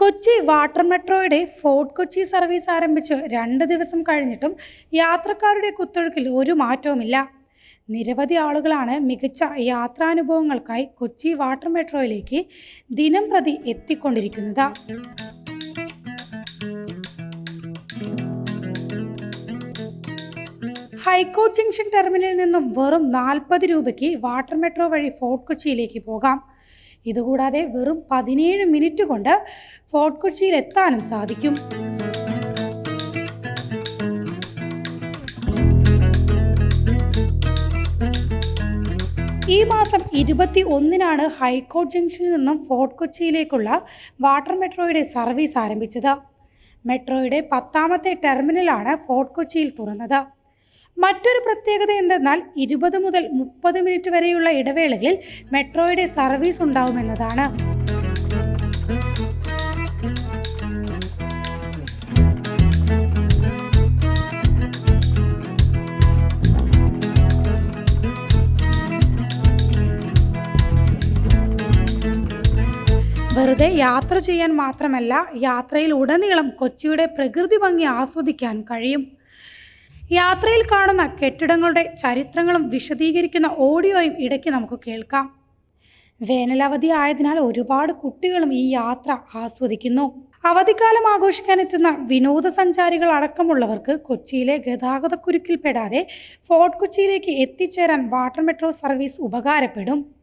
Kochi water മെട്രോയുടെ fort Kochi service ആരംഭിച്ച് രണ്ട് ദിവസം കഴിഞ്ഞിട്ടും യാത്രക്കാരുടെ കുത്തൊഴുക്കിൽ ഒരു മാറ്റവുമില്ല. നിരവധി ആളുകളാണ് മികച്ച യാത്രാനുഭവങ്ങൾക്കായി കൊച്ചി വാട്ടർ മെട്രോയിലേക്ക് ദിനം പ്രതി എത്തിക്കൊണ്ടിരിക്കുന്നത്. ഹൈക്കോർട്ട് ജംഗ്ഷൻ ടെർമിനലിൽ നിന്നും വെറും നാൽപ്പത് രൂപയ്ക്ക് വാട്ടർ മെട്രോ വഴി ഫോർട്ട് കൊച്ചിയിലേക്ക് പോകാം. ഇതുകൂടാതെ വെറും പതിനേഴ് മിനിറ്റ് കൊണ്ട് ഫോർട്ട് കൊച്ചിയിൽ എത്താനും സാധിക്കും. ഈ മാസം ഇരുപത്തി ഒന്നിനാണ് ഹൈക്കോർട്ട് ജംഗ്ഷനിൽ നിന്നും ഫോർട്ട് കൊച്ചിയിലേക്കുള്ള വാട്ടർ മെട്രോയുടെ സർവീസ് ആരംഭിച്ചത്. മെട്രോയുടെ പത്താമത്തെ ടെർമിനലാണ് ഫോർട്ട് കൊച്ചിയിൽ തുറന്നത്. മറ്റൊരു പ്രത്യേകത എന്തെന്നാൽ ഇരുപത് മുതൽ മുപ്പത് മിനിറ്റ് വരെയുള്ള ഇടവേളകളിൽ മെട്രോയുടെ സർവീസ് ഉണ്ടാവുമെന്നതാണ്. വെറുതെ യാത്ര ചെയ്യാൻ മാത്രമല്ല യാത്രയിൽ ഉടനീളം കൊച്ചിയുടെ പ്രകൃതി ഭംഗി ആസ്വദിക്കാൻ കഴിയും. യാത്രയിൽ കാണുന്ന കെട്ടിടങ്ങളുടെ ചരിത്രങ്ങളും വിശദീകരിക്കുന്ന ഓഡിയോയും ഇടയ്ക്ക് നമുക്ക് കേൾക്കാം. വേനലവധി ആയതിനാൽ ഒരുപാട് കുട്ടികളും ഈ യാത്ര ആസ്വദിക്കുന്നു. അവധിക്കാലം ആഘോഷിക്കാനെത്തുന്ന വിനോദസഞ്ചാരികൾ അടക്കമുള്ളവർക്ക് കൊച്ചിയിലെ ഗതാഗതക്കുരുക്കിൽപ്പെടാതെ ഫോർട്ട് കൊച്ചിയിലേക്ക് എത്തിച്ചേരാൻ വാട്ടർ മെട്രോ സർവീസ് ഉപകാരപ്പെടും.